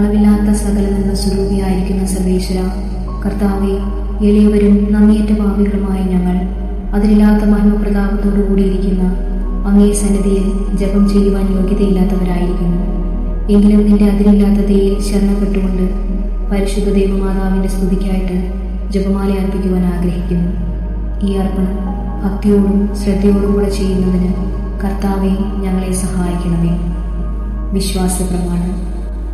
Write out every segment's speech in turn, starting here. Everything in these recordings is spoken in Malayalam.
അളവില്ലാത്ത സകല നന്മ സ്വരൂപിയായിരിക്കുന്ന സർവേശ്വര കർത്താവെ എളിയവരും നന്ദിയേറ്റ ഭാവികളുമായ ഞങ്ങൾ അതിലില്ലാത്ത മഹിമപ്രതാപത്തോടു കൂടിയിരിക്കുന്ന അങ്ങേ സന്നിധിയിൽ ജപം ചെയ്യുവാൻ യോഗ്യതയില്ലാത്തവരായിരിക്കുന്നു. എങ്കിലും നിന്റെ അതിരില്ലാത്ത ദയിൽ ശരണപ്പെട്ടുകൊണ്ട് പരിശുദ്ധ ദേവമാതാവിന്റെ സ്തുതിക്കായിട്ട് ജപമാല അർപ്പിക്കുവാൻ ആഗ്രഹിക്കുന്നു. ഈ അർപ്പണം ഭക്തിയോടും ശ്രദ്ധയോടും കൂടെ ചെയ്യുന്നതിന് കർത്താവെ ഞങ്ങളെ സഹായിക്കണമേ. വിശ്വാസ പ്രമാണം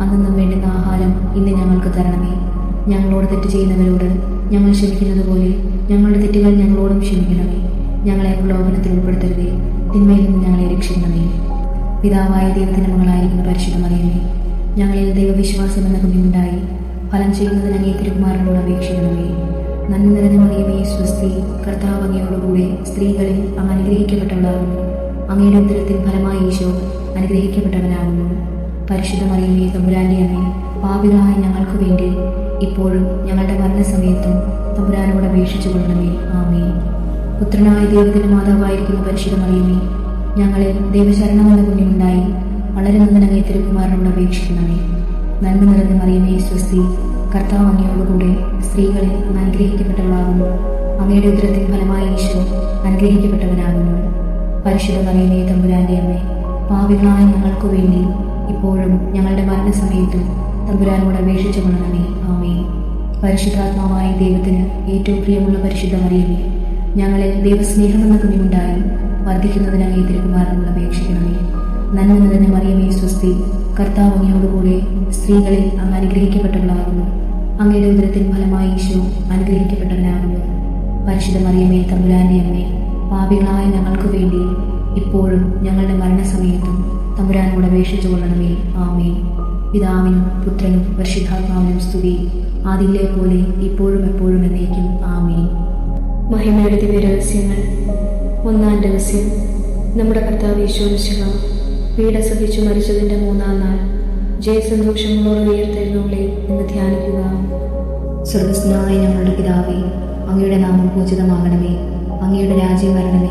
അന്നു വേണ്ടുന്ന ആഹാരം ഇന്ന് ഞങ്ങൾക്ക് തരണമേ. ഞങ്ങളോട് തെറ്റ് ചെയ്യുന്നവരോട് ഞങ്ങൾ ക്ഷമിക്കുന്നത് പോലെ ഞങ്ങളുടെ തെറ്റുകൾ ഞങ്ങളോടും ക്ഷമിക്കണമേ. ഞങ്ങളെ പ്രലോഭനത്തിൽ ഉൾപ്പെടുത്തരുതേ. തിന്മയിൽ നിന്ന് ഞങ്ങളെ രക്ഷിക്കണമേ. പിതാവായ ദൈവത്തിന് മകളായിരിക്കുന്ന പരിശുദ്ധമറിയണമേ ഞങ്ങളിൽ ദൈവവിശ്വാസം എന്ന കുഞ്ഞുണ്ടായി. ഫലം ചെയ്യുന്നതിന് അങ്ങേ തിരുകുമാരനോട് അപേക്ഷിക്കണമേ. നന്മ നിറഞ്ഞ മറിയമേ സ്വസ്തി കർത്താവ് അങ്ങയോടുകൂടെ സ്ത്രീകളിൽ അങ്ങ് അനുഗ്രഹിക്കപ്പെട്ടവളാകുന്നു. അങ്ങയുടെ ഉത്തരത്തിൽ ഫലമായി ഈശോ അനുഗ്രഹിക്കപ്പെട്ടവനാകുന്നു. പരിശുദ്ധ മറിയമേ തമ്പുരാന്റെ അമ്മേ പാപികളായ ഞങ്ങൾക്ക് വേണ്ടി ഇപ്പോഴും ഞങ്ങളുടെ മരണസമയത്തും തമ്പുരാനോട് അപേക്ഷിച്ചു കൊള്ളണമേ. ആമേ പുത്രനായ ദൈവത്തിന്റെ മാതാവായിരിക്കുന്ന പരിശുദ്ധ മറിയമേ ഞങ്ങളെ ദൈവശരണമെന്ന കുഞ്ഞുണ്ടായി വളരെ നന്ദനങ്ങേ തിരുക്കുമാരനോട് അപേക്ഷിക്കണമേ. നന്മ നിറഞ്ഞ മറിയമേ സ്വസ്തി കർത്താവ് അങ്ങയോടുകൂടെ സ്ത്രീകളിൽ അങ്ങ് അനുഗ്രഹിക്കപ്പെട്ടവളാകുന്നു. അങ്ങയുടെ ഉദരത്തിൻ ഫലമായി ഈശോ അനുഗ്രഹിക്കപ്പെട്ടവനാകുന്നു. പരിശുദ്ധ മറിയമേ തമ്പുരാന്റെ അമ്മേ പാവികളായ ഞങ്ങൾക്ക് വേണ്ടി ഇപ്പോഴും ഞങ്ങളുടെ മരണസമയത്തും തമ്പുരാനോട് അപേക്ഷിച്ചു കൊള്ളണമേ. ആമേ പരിശുദ്ധാത്മാവായ ദൈവത്തിന് ഏറ്റവും പ്രിയമുള്ള പരിശുദ്ധ മറിയമേ ഞങ്ങളിൽ ദൈവസ്നേഹമെന്ന കുഞ്ഞുണ്ടായി വർദ്ധിക്കുന്നതിനായി തിരുക്കുമാരനോട് അപേക്ഷിക്കണമേ. നന്മ നിറഞ്ഞ മറിയമേ സ്വസ്തി കർത്താവ് സ്ത്രീകളിൽ അങ്ങ് അനുഗ്രഹിക്കപ്പെട്ടവളാകുന്നു. അങ്ങയുടെ ഉദരത്തിൻ ഫലമായി ഈശോ അനുഗ്രഹിക്കപ്പെട്ടവനാകുന്നു. പരിശുദ്ധ മറിയമേ തമ്പുരാന്റെ അമ്മേ പാപികളായ ഞങ്ങൾക്ക് വേണ്ടി ഇപ്പോഴും ഞങ്ങളുടെ മരണസമയത്തും തമ്പുരാനോട് അപേക്ഷിച്ചു കൊള്ളണമേ. ആമേ പിതാവിനും പുത്രനും പരിശുദ്ധാത്മാവിനും സ്തുതി. ആദിലെ പോലെ ഇപ്പോഴും എപ്പോഴും എന്നേക്കും. ആമേ മഹിമയുടെ ദിവ്യ രഹസ്യങ്ങൾ. ഒന്നാം രഹസ്യം. നമ്മുടെ കർത്താവ് ഈശോമിശിഹ പീഡ സഹിച്ചു മരിച്ചതിന്റെ മൂന്നാം നാൾ. ജയസന്തോഷങ്ങളോട് ഉയർത്തെഴുന്നോളെ എന്ന് ധ്യാനിക്കുക. സ്വർഗസ്നായ ഞങ്ങളുടെ പിതാവേ അങ്ങയുടെ നാമം പൂജിതമാകണമേ. അങ്ങയുടെ രാജ്യം വരണമേ.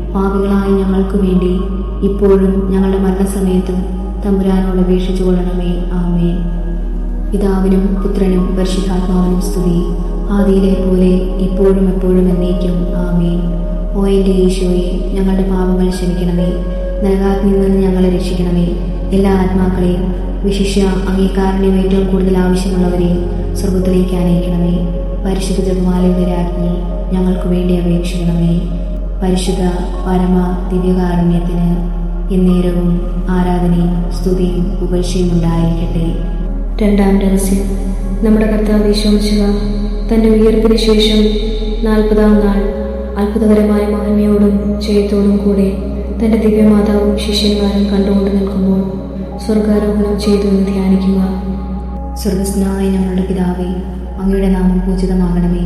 പാപികളായ ഞങ്ങൾക്ക് വേണ്ടി ഇപ്പോഴും ഞങ്ങളുടെ മരണസമയത്തും തമ്പുരാനോട് അപേക്ഷിച്ചു കൊള്ളണമേ. ആമേ പിതാവിനും പുത്രനും പരിശുദ്ധാത്മാവിനും സ്തുതി. ആദിയിലെ പോലെ ഇപ്പോഴും എപ്പോഴും എന്നേക്കും. ആമേ ഓ എന്റെ ഈശോയെ ഞങ്ങളുടെ പാപങ്ങൾ ക്ഷമിക്കണമേ. നരകാഗ്നിയിൽ നിന്ന് ഞങ്ങളെ രക്ഷിക്കണമേ. എല്ലാ ആത്മാക്കളെയും വിശിഷ്യ അംഗീകാരനെയും ഏറ്റവും കൂടുതൽ ആവശ്യമുള്ളവരെയും സ്വർഗത്തിലേക്ക് അനയിക്കണമേ പരിശുദ്ധ ജപമാലയുടെ രാജ്ഞി ഞങ്ങൾക്ക് വേണ്ടി അപേക്ഷിക്കണമേ. പരിശുദ്ധ പരമ ദിവ്യകാരുണ്യത്തിന് എന്നേരവും ആരാധനയും സ്തുതിയും ഉപേക്ഷയും ഉണ്ടായിരിക്കട്ടെ. രണ്ടാം രഹസ്യം നമ്മുടെ കർത്താവ് വിശ്വസിക്കുക തന്റെ ഉയർപ്പിന് ശേഷം നാൽപ്പതാം നാൾ അത്ഭുതകരമായ മഹിമയോടും ജയത്തോടും കൂടെ തന്റെ ദിവ്യമാതാവും ശിഷ്യന്മാരും കണ്ടുകൊണ്ട് നിൽക്കുമ്പോൾ സ്വർഗാരോഹണം ചെയ്തു എന്ന് ധ്യാനിക്കുക. സ്വർഗസ്നായ ഞങ്ങളുടെ പിതാവേ അങ്ങയുടെ നാമം പൂജിതമാകണമേ.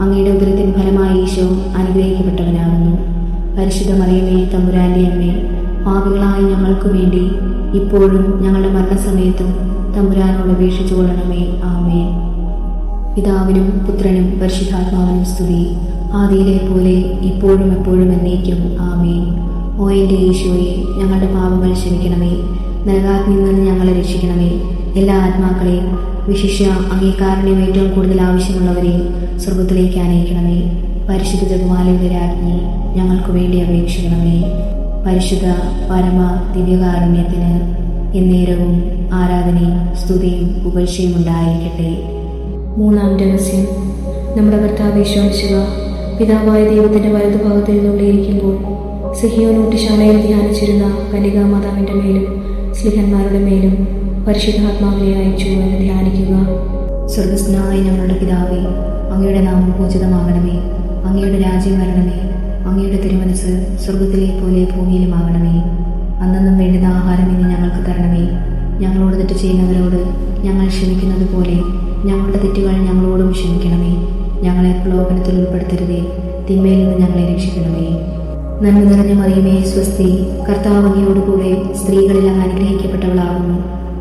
അങ്ങയുടെ ഉദരത്തിൻ ഫലമായി ഈശോ അനുഗ്രഹിക്കപ്പെട്ടവനാകുന്നു. പരിശുദ്ധ മറിയമേ തമ്പുരാന്റെ അമ്മേ പാപികളായ ഞങ്ങൾക്ക് വേണ്ടി ഇപ്പോഴും ഞങ്ങളുടെ മരണസമയത്തും തമ്പുരാനോട് അപേക്ഷിച്ചു കൊള്ളണമേ. ആമേ പിതാവിനും പുത്രനും പരിശുദ്ധാത്മാവിനും സ്തുതി. ആദിയിലെ പോലെ ഇപ്പോഴും എപ്പോഴും എന്നേക്കും. ആമേ ഓ എന്റെ ഈശോയെ ഞങ്ങളുടെ പാപങ്ങൾ ക്ഷമിക്കണമേ. നരകാഗ്നിയിൽ നിന്ന് ഞങ്ങളെ രക്ഷിക്കണമേ. എല്ലാ ആത്മാക്കളെയും വിശിഷ്യ അംഗീകാരനെയും ഏറ്റവും കൂടുതൽ ആവശ്യമുള്ളവരെയും സ്വർഗത്തിലേക്ക് അനയിക്കണമേ പരിശുദ്ധ ജഗമാലയുടെ രാജ്ഞി ഞങ്ങൾക്ക് വേണ്ടി അപേക്ഷിക്കണമേ. പരിശുദ്ധ പരമ ദിവ്യകാരുണ്യത്തിന് എന്നേരവും ആരാധനയും സ്തുതിയും ഉപേക്ഷയും ഉണ്ടായിരിക്കട്ടെ. മൂന്നാം രഹസ്യം. നമ്മുടെ ഭർത്താവ് വിശ്വാസിക പിതാവായ ദൈവത്തിന്റെ വലതുഭാഗത്തിൽ നിന്നുള്ളിയിരിക്കുമ്പോൾ സിഹിയോനൂട്ടിശാലയിൽ ധ്യാനിച്ചിരുന്ന കന്യകാമാതാവിന്റെ മേലും സ്ലിഹന്മാരുടെ മേലും പരിശുദ്ധാത്മാവിനെ അയച്ചു എന്ന് ധ്യാനിക്കുക. സ്വർഗസ്നായ ഞങ്ങളുടെ പിതാവേ അങ്ങയുടെ നാമം പൂജിതമാകണമേ. അങ്ങയുടെ രാജ്യം വരണമേ. അങ്ങയുടെ തിരുമനസ് സ്വർഗത്തിലെ പോലെ ഭൂമിയിലുമാകണമേ. അന്നും വേണ്ടുന്ന ആഹാരം ഇന്ന് ഞങ്ങൾക്ക് തരണമേ. ഞങ്ങളോട് തെറ്റ് ചെയ്യുന്നവരോട് ഞങ്ങൾ ക്ഷമിക്കുന്നത് പോലെ ഞങ്ങളുടെ തെറ്റുകൾ ഞങ്ങളോടും ക്ഷമിക്കണമേ. ഞങ്ങളെ പ്രലോഭനത്തിൽ ഉൾപ്പെടുത്തരുതേ. തിന്മയിൽ നിന്ന് ഞങ്ങളെ രക്ഷിക്കണമേ. നന്മ നിറഞ്ഞ മറിയമേ സ്വസ്തി കർത്താവ് അങ്ങയോടുകൂടെ സ്ത്രീകളെല്ലാം അനുഗ്രഹിക്കപ്പെട്ടവളാകുന്നു.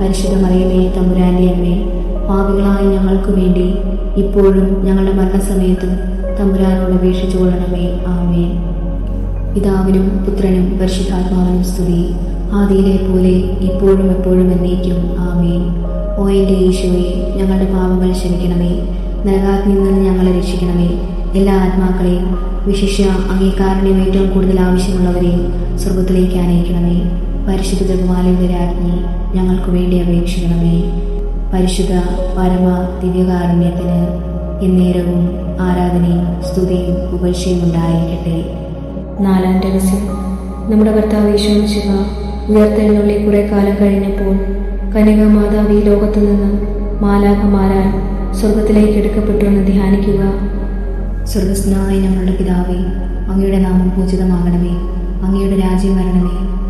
പരിശുദ്ധ മറിയമേ തമ്പുരാന്റെ അമ്മേ പാപികളായ ഞങ്ങൾക്ക് വേണ്ടി ഇപ്പോഴും ഞങ്ങളുടെ മരണസമയത്തും തമ്പുരാനോട് അപേക്ഷിച്ചു കൊള്ളണമേ ആമേ പിതാവിനും പുത്രനും പരിശുദ്ധാത്മാവിനും സ്തുതി. ആദിയിലെ പോലെ ഇപ്പോഴും എപ്പോഴും എന്നേക്കും. ആമേ ഓ എന്റെ ഈശോയെ ഞങ്ങളുടെ പാപങ്ങൾ ക്ഷമിക്കണമേ. നരകാഗ്നിയിൽ നിന്ന് ഞങ്ങളെ രക്ഷിക്കണമേ. എല്ലാ ആത്മാക്കളെയും വിശിഷ്യ അംഗീകാരനെയും ഏറ്റവും കൂടുതൽ ആവശ്യമുള്ളവരെയും സ്വർഗത്തിലേക്ക് അനയിക്കണമേ പരിശുദ്ധ ജഗമാലയുടെ രാജ്ഞി ഞങ്ങൾക്ക് വേണ്ടി അപേക്ഷിക്കണമേ. പരിശുദ്ധ പരമ ദിവ്യകാരുണ്യത്തിന് എന്നേരവും ആരാധനയും സ്തുതിയും ഉപേക്ഷയും ഉണ്ടായിരിക്കട്ടെ. നാലാം രഹസ്യം നമ്മുടെ ഭർത്താവ് ഈശോമിശിഹ ഉയർത്തെഴുന്നള്ളി കുറെ കാലം കഴിഞ്ഞപ്പോൾ കനിക മാതാവ് ഈ ലോകത്തു നിന്ന് മാലാഖമാരാൽ സ്വർഗത്തിലേക്ക് എടുക്കപ്പെട്ടു എന്ന് ധ്യാനിക്കുക. സ്വർഗസ്നായ ഞങ്ങളുടെ പിതാവേ അങ്ങയുടെ നാമം പൂജിതമാകണമേ. അങ്ങയുടെ രാജ്യം വരണമേ.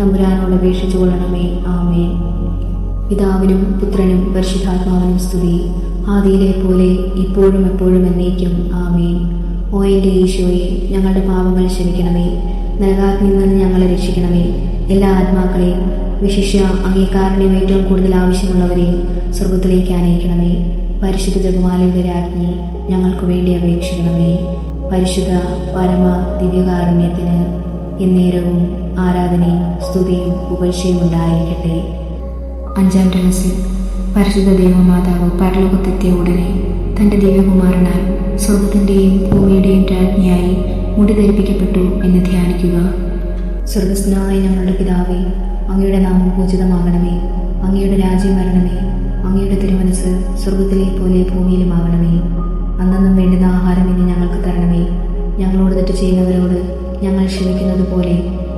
തമ്പുരാനോട് അപേക്ഷിച്ചു കൊള്ളണമേ. ആമേ പിതാവിനും പുത്രനും പരിശുദ്ധാത്മാവിനും സ്തുതി. ആദിയിലെ പോലെ ഇപ്പോഴും എപ്പോഴും എന്നേക്കും. ആമേ ഓ എന്റെ ഈശോയെ ഞങ്ങളുടെ പാപങ്ങൾ ക്ഷമിക്കണമേ. നരകാത്മിൽ നിന്ന് ഞങ്ങളെ രക്ഷിക്കണമേ. എല്ലാ ആത്മാക്കളെയും വിശിഷ്യ അംഗീകാരനെയും ഏറ്റവും കൂടുതൽ ആവശ്യമുള്ളവരെയും സ്വർഗത്തിലേക്ക് അനയിക്കണമേ പരിശുദ്ധ ജഗമാലയുടെ രാജ്ഞി ഞങ്ങൾക്ക് വേണ്ടി അപേക്ഷിക്കണമേ. പരിശുദ്ധ പരമ ദിവ്യകാരുണ്യത്തിന് എന്നേരവും ആരാധനയും സ്തുതിയും ഉപരിശയും ഉണ്ടായിരിക്കട്ടെ. അഞ്ചാം രഹസ്യം പരിശുദ്ധ ദേവമാതാവ് പരലോകത്തെത്തിയ ഉടനെ തന്റെ ദേവകുമാരനാൽ സ്വർഗത്തിന്റെയും ഭൂമിയുടെയും രാജ്ഞിയായി മുടി ധരിപ്പിക്കപ്പെട്ടു എന്ന് ധ്യാനിക്കുക. സ്വർഗസ്നായ ഞങ്ങളുടെ പിതാവേ അങ്ങയുടെ നാമം പൂജിതമാകണമേ. അങ്ങയുടെ രാജ്യം വരണമേ. അങ്ങയുടെ തിരുമനസ് സ്വർഗത്തിലെ പോലെ ഭൂമിയിലുമാകണമേ അന്നന്നും വേണ്ടുന്ന ആഹാരം ഇനി ഞങ്ങൾക്ക് തരണമേ. ഞങ്ങളോട് തെറ്റ് ചെയ്യുന്നവരോട് ഞങ്ങൾ ക്ഷമിക്കുന്നത് പോലെ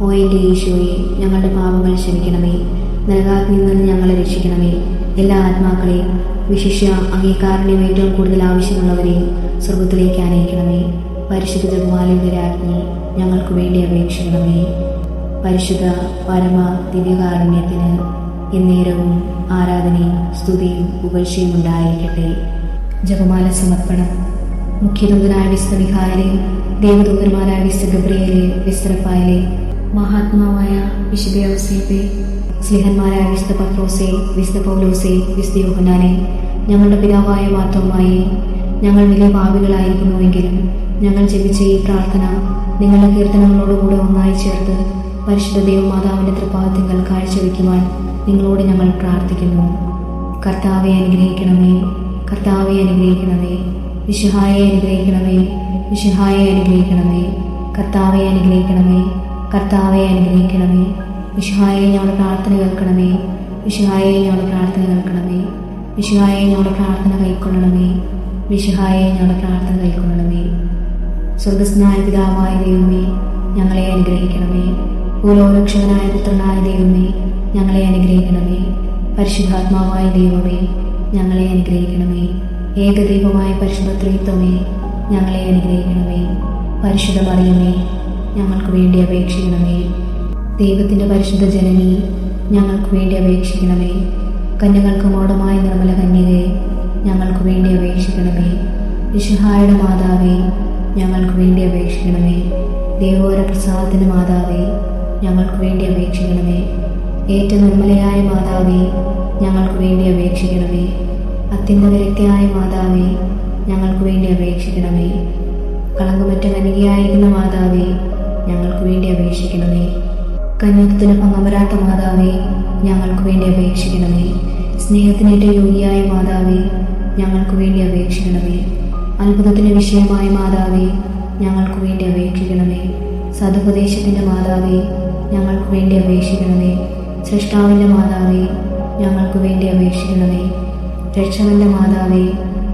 ഓ എന്റെ ഈശോയെ ഞങ്ങളുടെ പാപങ്ങൾ ക്ഷമിക്കണമേ. നരകാഗ്നിയിൽ നിന്ന് ഞങ്ങളെ രക്ഷിക്കണമേ. എല്ലാ ആത്മാക്കളെയും വിശിഷ്യ അംഗീകാരനെയും ഏറ്റവും കൂടുതൽ ആവശ്യമുള്ളവരെയും സ്വർഗത്തിലേക്ക് ആനയിക്കണമേ പരിശുദ്ധ ജപമാലയുടെ രാജ്ഞി ഞങ്ങൾക്ക് വേണ്ടി അപേക്ഷിക്കണമേ. പരിശുദ്ധ പരമ ദിവ്യകാരുണ്യത്തിന് എന്നേരവും ആരാധനയും സ്തുതിയും പുകഴ്ചയും ഉണ്ടായിരിക്കട്ടെ. ജപമാല സമർപ്പണം. മുഖ്യദൂതനായ വിശ്വവിഹാരി ദേവദൂതന്മാരായ വിശുദ്ധ ഗബ്രിയലെ മഹാത്മാവായ വിശുദ്ധ ഔസേപ്പെ സ്ലിഹന്മാരായ വിശുദ്ധ പത്രോസെ വിശുദ്ധ പൗലോസെ വിശുദ്ധ യോഹനാനെ ഞങ്ങളുടെ പിതാവായ മാത്രമായി ഞങ്ങൾ വലിയ പാവികളായിരിക്കുന്നുവെങ്കിലും ഞങ്ങൾ ജപിച്ച ഈ പ്രാർത്ഥന നിങ്ങളുടെ കീർത്തനങ്ങളോടുകൂടെ ഒന്നായി ചേർത്ത് പരിശുദ്ധ ദേവമാതാവിന്റെ തൃപാദത്തിങ്കൽ കാഴ്ചവെക്കുവാൻ നിങ്ങളോട് ഞങ്ങൾ പ്രാർത്ഥിക്കുന്നു. കർത്താവെ അനുഗ്രഹിക്കണമേ. കർത്താവെ അനുഗ്രഹിക്കണമേ. വിശുഹായെ അനുഗ്രഹിക്കണമേ. വിശുഹായെ അനുഗ്രഹിക്കണമേ. കർത്താവെ അനുഗ്രഹിക്കണമേ. കർത്താവെ അനുഗ്രഹിക്കണമേ. വിശുഹായെ ഞങ്ങളുടെ പ്രാർത്ഥന കേൾക്കണമേ. വിശുഹായെ ഞങ്ങളുടെ പ്രാർത്ഥന കേൾക്കണമേ. വിശുഹായെ ഞങ്ങളുടെ പ്രാർത്ഥന കൈക്കൊള്ളണമേ. വിശുഹായെ ഞങ്ങളുടെ പ്രാർത്ഥന കൈക്കൊള്ളണമേ. സ്വർഗസ്നായ പിതാവായ ദൈവമേ ഞങ്ങളെ അനുഗ്രഹിക്കണമേ. ഭൂലോരക്ഷകനായ പുത്രനായ ദൈവമേ ഞങ്ങളെ അനുഗ്രഹിക്കണമേ. പരിശുദ്ധാത്മാവായ ദൈവമേ ഞങ്ങളെ അനുഗ്രഹിക്കണമേ. ഏകദൈവമായ പരിശുദ്ധ ത്രിത്വമേ ഞങ്ങളെ അനുഗ്രഹിക്കണമേ. പരിശുദ്ധ മറിയമേ ഞങ്ങൾക്ക് വേണ്ടി അപേക്ഷിക്കണമേ. ദൈവത്തിന്റെ പരിശുദ്ധ ജനനി ഞങ്ങൾക്ക് വേണ്ടി അപേക്ഷിക്കണമേ. കന്യകൾക്ക് മോടമായ നിർമ്മല കന്യകയെ ഞങ്ങൾക്ക് വേണ്ടി അപേക്ഷിക്കണമേ. വിശുഹായുടെ മാതാവേ ഞങ്ങൾക്ക് വേണ്ടി അപേക്ഷിക്കണമേ. ദേവോര പ്രസാദത്തിന് മാതാവേ ഞങ്ങൾക്ക് വേണ്ടി അപേക്ഷിക്കണമേ. ഏറ്റവും നിർമ്മലയായ മാതാവേ ഞങ്ങൾക്ക് വേണ്ടി അപേക്ഷിക്കണമേ. അത്യന്തവിരക്തിയായ മാതാവേ ഞങ്ങൾക്ക് വേണ്ടി അപേക്ഷിക്കണമേ. കളങ്കമറ്റ കനികയായിരിക്കുന്ന മാതാവേ ഞങ്ങൾക്ക് വേണ്ടി അപേക്ഷിക്കണമേ. കന്യത്വത്തിനൊപ്പം പങ്കമരാത്ത മാതാവേ ഞങ്ങൾക്ക് വേണ്ടി അപേക്ഷിക്കണമേ. സ്നേഹത്തിനേറ്റ യോഗിയായ മാതാവേ ഞങ്ങൾക്ക് വേണ്ടി അപേക്ഷിക്കണമേ. അത്ഭുതത്തിന് വിഷയമായ മാതാവേ ഞങ്ങൾക്ക് വേണ്ടി അപേക്ഷിക്കണമേ. സതുപദേശത്തിന്റെ മാതാവേ ഞങ്ങൾക്ക് വേണ്ടി അപേക്ഷിക്കണമേ. സൃഷ്ടാവിന്റെ മാതാവേ ഞങ്ങൾക്ക് വേണ്ടി അപേക്ഷിക്കണമേ. രക്ഷകന്റെ മാതാവേ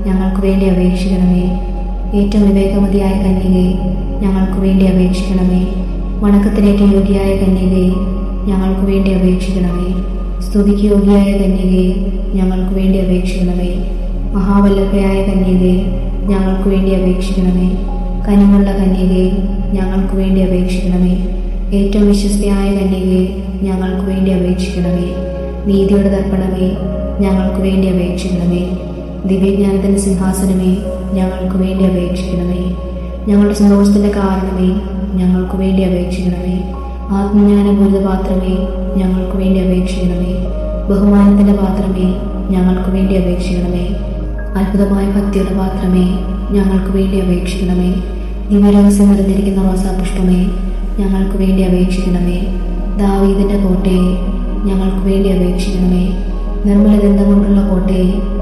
ഞങ്ങൾക്ക് വേണ്ടി അപേക്ഷിക്കണമേ. ഏറ്റവും വിവേകമതിയായ കന്യകയെ ഞങ്ങൾക്ക് വേണ്ടി അപേക്ഷിക്കണമേ. വണക്കത്തിനേറ്റ യോഗ്യയായ കന്യകയെ ഞങ്ങൾക്ക് വേണ്ടി അപേക്ഷിക്കണമേ. സ്തുതിക്ക് യോഗ്യയായ കന്യകയെ ഞങ്ങൾക്ക് വേണ്ടി അപേക്ഷിക്കണമേ. മഹാവല്ലഭയായ കന്യകയെ ഞങ്ങൾക്ക് വേണ്ടി അപേക്ഷിക്കണമേ. കനിമുള്ള കന്യകയെ ഞങ്ങൾക്ക് വേണ്ടി അപേക്ഷിക്കണമേ. ഏറ്റവും വിശ്വസ്തയായ കന്യകയെ ഞങ്ങൾക്ക് വേണ്ടി അപേക്ഷിക്കണമേ. നീതിയുടെ തർപ്പണമേ ഞങ്ങൾക്ക് വേണ്ടി അപേക്ഷിക്കണമേ. ദിവ്യജ്ഞാനത്തിന്റെ സിംഹാസനമേ ഞങ്ങൾക്ക് വേണ്ടി അപേക്ഷിക്കണമേ. ഞങ്ങളുടെ സന്തോഷത്തിന്റെ കാരണമേ ഞങ്ങൾക്ക് വേണ്ടി അപേക്ഷിക്കണമേ. ആത്മജ്ഞാനപൂരിത പാത്രമേ ഞങ്ങൾക്ക് വേണ്ടി അപേക്ഷിക്കണമേ. ബഹുമാനത്തിന്റെ പാത്രമേ ഞങ്ങൾക്ക് വേണ്ടി അപേക്ഷിക്കണമേ. അത്ഭുതമായ ഭക്തിയുടെ പാത്രമേ ഞങ്ങൾക്ക് വേണ്ടി അപേക്ഷിക്കണമേ. ദിവ്യരഹസ്യം നിറഞ്ഞിരിക്കുന്ന റോസാപുഷ്പമേ ഞങ്ങൾക്ക് വേണ്ടി അപേക്ഷിക്കണമേ. ദാവീദിന്റെ കോട്ടയെ ഞങ്ങൾക്ക് വേണ്ടി അപേക്ഷിക്കണമേ. നിർമ്മല ഗന്ധം കൊണ്ടുള്ള കോട്ടയെ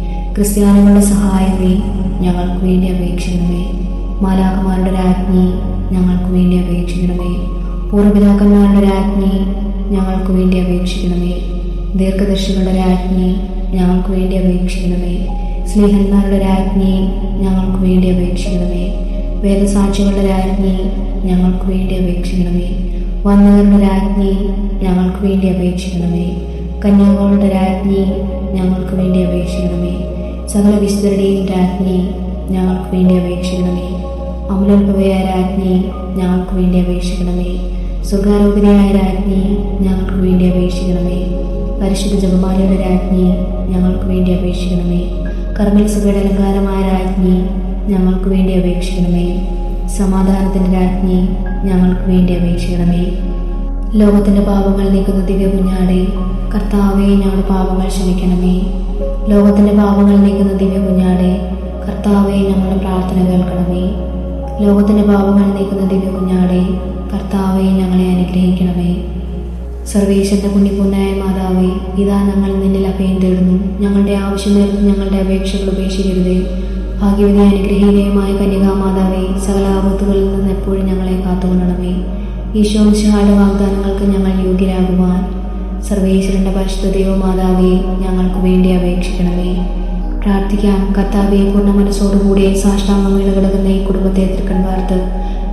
ക്രിസ്ത്യാനികളുടെ സഹായമേ ഞങ്ങൾക്ക് വേണ്ടി അപേക്ഷിക്കണമേ. മാലാഖമാരുടെ രാജ്ഞി ഞങ്ങൾക്ക് വേണ്ടി അപേക്ഷിക്കണമേ. പൂർവപിതാക്കന്മാരുടെ രാജ്ഞി ഞങ്ങൾക്ക് വേണ്ടി അപേക്ഷിക്കണമേ. ദീർഘദർശികളുടെ രാജ്ഞി ഞങ്ങൾക്ക് വേണ്ടി അപേക്ഷിക്കണമേ. സ്നേഹന്മാരുടെ രാജ്ഞി ഞങ്ങൾക്ക് വേണ്ടി അപേക്ഷിക്കണമേ. വേദസാക്ഷികളുടെ രാജ്ഞി ഞങ്ങൾക്ക് വേണ്ടി അപേക്ഷിക്കണമേ. വന്നവരുടെ രാജ്ഞി ഞങ്ങൾക്ക് വേണ്ടി അപേക്ഷിക്കണമേ. കന്യാകളുടെ രാജ്ഞി ഞങ്ങൾക്ക് വേണ്ടി അപേക്ഷിക്കണമേ. സകല വിശുദ്ധരുടെയും രാജ്ഞി ഞങ്ങൾക്ക് വേണ്ടി അപേക്ഷിക്കണമേ. അമലോത്ഭവയായ രാജ്ഞി ഞങ്ങൾക്ക് വേണ്ടി അപേക്ഷിക്കണമേ. സ്വർഗാരോഗ്യതയായ രാജ്ഞി ഞങ്ങൾക്ക് വേണ്ടി അപേക്ഷിക്കണമേ. പരിശുദ്ധ ജപമാലയുടെ രാജ്ഞി ഞങ്ങൾക്ക് വേണ്ടി അപേക്ഷിക്കണമേ. കർമ്മൽ സഭയുടെ അലങ്കാരമായ രാജ്ഞി ഞങ്ങൾക്ക് വേണ്ടി അപേക്ഷിക്കണമേ. സമാധാനത്തിന്റെ രാജ്ഞി ഞങ്ങൾക്ക് വേണ്ടി അപേക്ഷിക്കണമേ. ലോകത്തിന്റെ പാപങ്ങൾ നീക്കുന്ന ദിവ്യ കുഞ്ഞാടെ കർത്താവെ ഞങ്ങളുടെ പാപങ്ങൾ ക്ഷമിക്കണമേ. ലോകത്തിന്റെ പാപങ്ങൾ നീക്കുന്ന ദിവ്യ കുഞ്ഞാടെ കർത്താവെ ഞങ്ങളുടെ പ്രാർത്ഥന കേൾക്കണമേ. ലോകത്തിന്റെ പാപങ്ങൾ നീക്കുന്ന ദിവ്യ കുഞ്ഞാടെ കർത്താവെ ഞങ്ങളെ അനുഗ്രഹിക്കണമേ. സർവേശ്വരന്റെ കുഞ്ഞിപ്പുന്നായ മാതാവേ ഇതാ ഞങ്ങൾ നിന്നിൽ അഭയം തേടുന്നു. ഞങ്ങളുടെ ആവശ്യമേൽക്കും ഞങ്ങളുടെ അപേക്ഷകൾ ഉപേക്ഷിക്കരുതേ. ഭാഗ്യവതി അനുഗ്രഹീനയുമായ കന്യകാമാതാവേ സകല ആപത്തുകളിൽ നിന്ന് എപ്പോഴും ഞങ്ങളെ കാത്തുകൊള്ളണമേ. ഈശോ മിശിഹായുടെ വാഗ്ദാനങ്ങൾക്ക് ഞങ്ങൾ യോഗ്യരാകുവാൻ സർവേശ്വരന്റെ പരിശുദ്ധ ദൈവമാതാവേ ഞങ്ങൾക്ക് വേണ്ടി അപേക്ഷിക്കണമേ. പ്രാർത്ഥിക്കാം കർത്താവെ പൂർണ മനസ്സോടുകൂടി സാഷ്ടാംഗം വീണ് കിടക്കുന്ന ഈ കുടുംബത്തെ തൃക്കൺ വാർത്ത്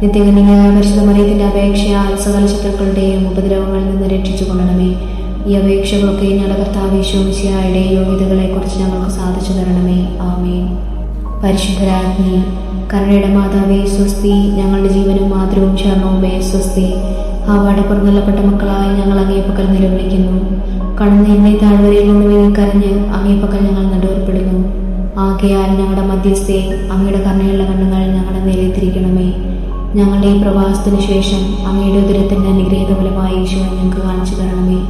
നിത്യകന്യകയായ പരിശുദ്ധ മറിയത്തിന്റെ അപേക്ഷയാൽ സകല ശത്രുക്കളുടെയും ഉപദ്രവങ്ങളിൽ നിന്ന് രക്ഷിച്ചു കൊള്ളണമേ ഈ അപേക്ഷകളൊക്കെ ഞങ്ങളുടെ കർത്താവ് ഈശോമിശിയായുടെ യോഗ്യതകളെ കുറിച്ച് ഞങ്ങൾക്ക് സാധിച്ചു തരണമേ. ആമേൻ. പരിശുദ്ധരാജ്ഞി കരുണയുടെ മാതാവേ സ്വസ്തി ഞങ്ങളുടെ ജീവനും മാതൃവും ശരണവുമേ സ്വസ്തി. ആ വടപ്പുറന്നല്ലപ്പെട്ട മക്കളായി ഞങ്ങൾ അങ്ങേപ്പക്കൽ നിലവിളിക്കുന്നു. കടന്നീരിനെ താഴ്വരയിൽ നിന്ന് വീങ്ങിക്കരഞ്ഞ് അങ്ങേപ്പക്കൽ ഞങ്ങൾ നടുവർപ്പെടുന്നു. ആകെയാൽ ഞങ്ങളുടെ മധ്യസ്ഥയെ അങ്ങയുടെ കരുണയുള്ള കണ്ണുകൾ ഞങ്ങളുടെ നേരെ തിരിക്കണമേ ഞങ്ങളുടെ ഈ പ്രവാസത്തിനു ശേഷം അങ്ങയുടെ ഉദരത്തിന്റെ അനുഗ്രഹീത ഫലമായ ഈശോ ഞങ്ങൾക്ക് കാണിച്ചു തരണമേ.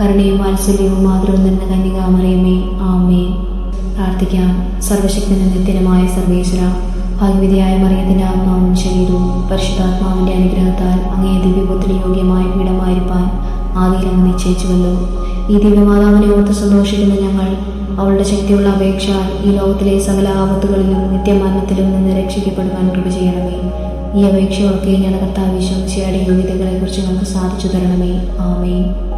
കരുണയും വാത്സല്യവും മാതൃവും നിന്ന കന്യകാമറിയമേ. ആമേ പ്രാർത്ഥിക്കാം. സർവശക്തി നിത്യനുമായ സർവേശ്വര ഭാഗ്യവിധിയായ മറിയത്തിന്റെ ആത്മാവും ശരീരവും പരിശുദ്ധാത്മാവിന്റെ അനുഗ്രഹത്താൽ അങ്ങേ ദിവ്യപുത്രി യോഗ്യമായ പീഠമായിരിക്കാൻ ആദ്യം അങ്ങ് നിശ്ചയിച്ചുവല്ലോ. ഈ ദിവ്യമാതാവിനെ ഓർത്ത് സന്തോഷിക്കുന്ന ഞങ്ങൾ അവളുടെ ശക്തിയുള്ള അപേക്ഷ ഈ ലോകത്തിലെ സകല ആപത്തുകളിലും നിത്യമരണത്തിലും നിന്ന് രക്ഷിക്കപ്പെടുവാൻ കൃപ ചെയ്യണമേ. ഈ അപേക്ഷയൊക്കെ ഞങ്ങളുടെ വിശ്വസിച്ചയുടെ യോഗ്യതകളെക്കുറിച്ച് ഞങ്ങൾക്ക് സാധിച്ചു തരണമേ. ആമേൻ.